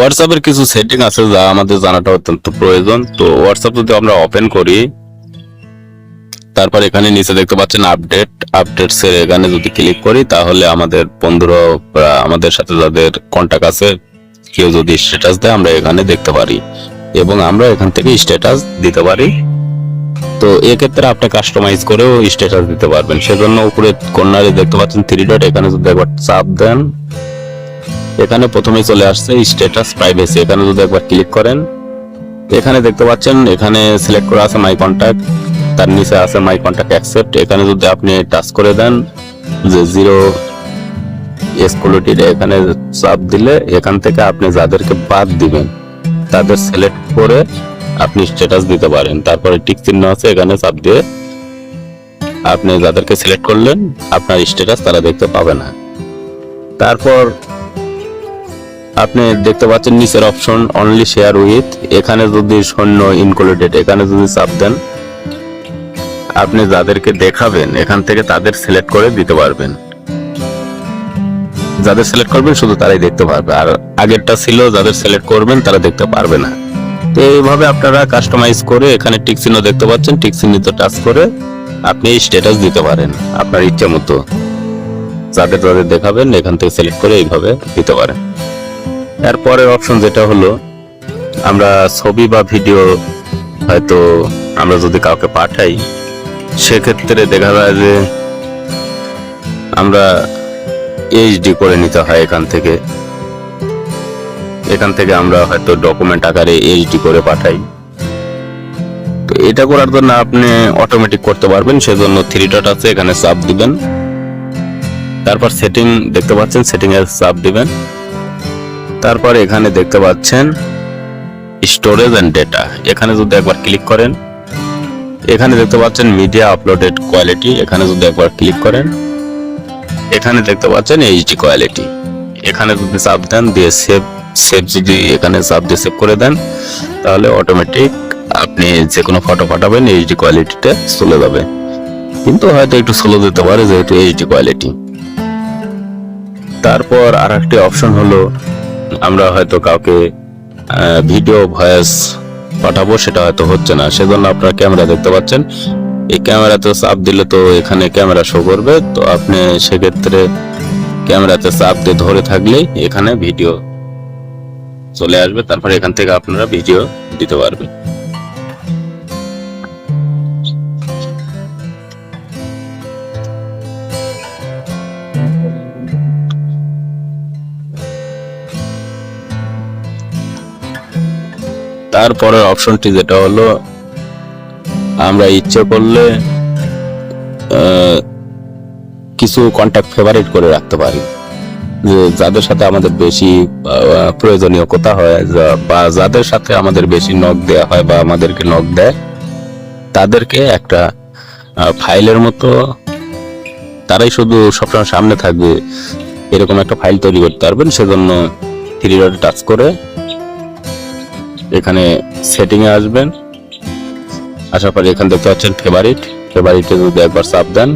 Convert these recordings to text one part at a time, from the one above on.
হোয়াটসঅ্যাপের কিছু সেটিং আছে যা আমাদের জানাটা অত্যন্ত প্রয়োজন। তো হোয়াটসঅ্যাপ যদি আমরা ওপেন করি, তারপর এখানে নিচে দেখতে পাচ্ছেন আপডেট আপডেটস এর এখানে যদি ক্লিক করি, তাহলে আমাদের বন্ধুরা আমাদের সাথে যাদের কন্টাক্ট আছে, কেউ যদি স্ট্যাটাস দেয়, আমরা এখানে দেখতে পারি। এবং আমরা এখান থেকে স্ট্যাটাস দিতে পারি। তো এক্ষেত্রে আপনি কাস্টমাইজ করেও স্ট্যাটাস দিতে পারবেন। সেজন্য উপরে কর্নারে দেখতে পাচ্ছেন থ্রি ডট এখানে যদি একবার চাপ দেন এখানে প্রথমেই চলে আসছে স্ট্যাটাস প্রাইভেসি এখানে যদি একবার ক্লিক করেন, এখানে দেখতে পাচ্ছেন, এখানে সিলেক্ট করা আছে মাই কন্ট্যাক্ট তার নিচে আছে মাই কন্ট্যাক্ট অ্যাকসেপ্ট এখানে যদি আপনি টাচ করে দেন, যে জিরো এসকোলিটির এখানে চাপ দিলে, এখান থেকে আপনি যাদেরকে বাদ দিবেন, তাদের সিলেক্ট করে আপনি স্ট্যাটাস দিতে পারেন। তারপরে টিক চিহ্ন আছে, এখানে চাপ দিয়ে আপনি যাদেরকে সিলেক্ট করলেন, আপনার স্ট্যাটাস তারা দেখতে পাবে না। তারপর আপনি দেখতে পাচ্ছেন নিচের অপশন অনলি শেয়ার উইথ এখানে যদি সৈন্য ইনক্লুডেড এখানে যদি চাপ দেন, আপনি যাদেরকে দেখাবেন, এখান থেকে তাদের সিলেক্ট করে দিতে পারবেন। যাদের সিলেক্ট করবেন, শুধু তারাই দেখতে পারবে। আর আগেরটা ছিল, যাদের সিলেক্ট করবেন, তারা দেখতে পারবে না। তো এইভাবে আপনারা কাস্টমাইজ করে এখানে টিক চিহ্ন দেখতে পাচ্ছেন টিক চিহ্নিত টাচ করে আপনি স্ট্যাটাস দিতে পারেন, আপনার ইচ্ছা মতো। যাদের যাদের দেখাবেন, এখান থেকে সিলেক্ট করে এইভাবে দিতে পারেন। এরপরের অপশন যেটা হলো, আমরা ছবি বা ভিডিও হয়তো আমরা যদি কাউকে পাঠাই, সেক্ষেত্রে দেখা যায় যে আমরা এইচডি করে নিতে হয় এখান থেকে। এখান থেকে আমরা হয়তো ডকুমেন্ট আকারে এইচডি করে পাঠাই। তো এটা করার জন্য আপনি অটোমেটিক করতে পারবেন, সেজন্য থ্রি ডট আছে, এখানে চাপ দিবেন। তারপর সেটিং দেখতে পাচ্ছেন সেটিং এর চাপ দিবেন। তারপর এখানে দেখতে পাচ্ছেন স্টোরেজ এন্ড ডেটা। এখানে যদি একবার ক্লিক করেন, এখানে দেখতে পাচ্ছেন মিডিয়া আপলোডেড কোয়ালিটি। এখানে যদি একবার ক্লিক করেন, এখানে দেখতে পাচ্ছেন এইচডি কোয়ালিটি। এখানে যদি চাপ দেন, দিয়ে সেভ সেভ যদি এখানে চাপ দিয়ে সেভ করে দেন, তাহলে অটোমেটিক আপনি যে কোনো ফটো পাঠাবেন, এইচডি কোয়ালিটিতে চলে যাবে। কিন্তু হয়তো একটু স্লো দিতে পারে, যেহেতু এইচডি কোয়ালিটি। তারপর আর একটি অপশন হলো আমরা হয়তো কাউকে ভিডিও ভয়েস পাঠাবো, সেটা হয়তো হচ্ছে না। সেজন্য আপনার ক্যামেরা দেখতে পাচ্ছেন। এই ক্যামেরাতে চাপ দিলে তো এখানে ক্যামেরা শো করবে। তো আপনি সেক্ষেত্রে ক্যামেরাতে চাপ দিয়ে ধরে থাকলেই এখানে ভিডিও চলে আসবে। তারপরে এখান থেকে আপনারা ভিডিও দিতে পারবেন। তারপরের অপশনটি যেটা হলো, আমরা ইচ্ছে করলে কিছু কন্ট্যাক্ট ফেভারিট করে রাখতে পারি। যে যাদের সাথে আমাদের বেশি প্রয়োজনীয় কথা হয় বা যাদের সাথে আমাদের বেশি নখ দেওয়া হয় বা আমাদেরকে নখ দেয়, তাদেরকে একটা ফাইলের মতো, তারাই শুধু সবসময় সামনে থাকবে, এরকম একটা ফাইল তৈরি করতে পারবেন। সেজন্য থ্রি ডটে টাচ করে এখানে সেটিং এ আসবেন। আসার পরে এখানে দেখতে পাচ্ছেন ফেভারিট ফেভারিটে যদি একবার চাপ দেন।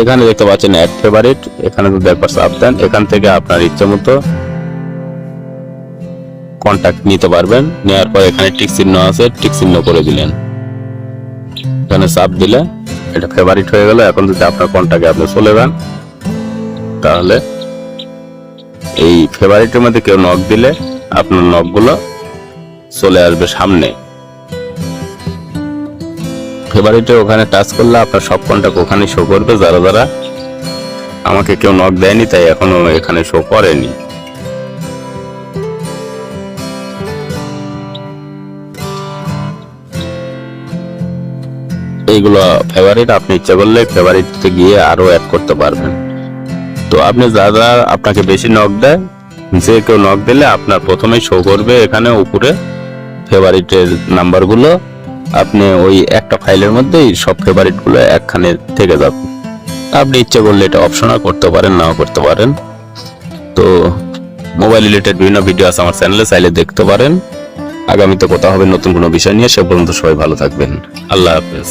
এখানে দেখতে পাচ্ছেন অ্যাড ফেভারিট এখানে যদি একবার চাপ দেন। এখান থেকে আপনার ইচ্ছে মতো কন্ট্যাক্ট নিতে পারবেন। নেওয়ার পর এখানে টিক চিহ্ন আছে। টিক চিহ্ন করে দিলেন। এখানে চাপ দিলে এটা ফেভারিট হয়ে গেল। এখন যদি আপনার কন্ট্যাক্টে আপনি চলে যান, তাহলে এই ফেভারিটের মধ্যে কেউ নক দিলে আপনার নকগুলো চলে আসবে সামনে। ফেভারিটে ওখানে টাচ করলে আপনার সব কন্টাক্ট ওখানে শো করবে, যারা যারা আমাকে কেউ নক দেয়নি, তাই এখনও এখানে শো করেনি। এইগুলো ফেভারিট আপনি ইচ্ছা করলে ফেভারিটতে গিয়ে আরও অ্যাড করতে পারবেন। তো আপনি যারা আপনাকে বেশি নক দেয়, যে কেউ নক দিলে আপনার প্রথমেই শো করবে এখানে উপরে। ফেভারিটের নাম্বারগুলো আপনি ওই একটা ফাইলের মধ্যেই সব ফেভারিটগুলো একখানে থেকে যাবে। আপনি ইচ্ছে করলে এটা অপশনাল করতে পারেন, নাও করতে পারেন। তো মোবাইল রিলেটেড বিভিন্ন ভিডিও আছে আমার চ্যানেলে চাইলে দেখতে পারেন। আগামীতে কথা হবে নতুন কোনো বিষয় নিয়ে, সে পর্যন্ত সবাই ভালো থাকবেন। আল্লাহ হাফেজ।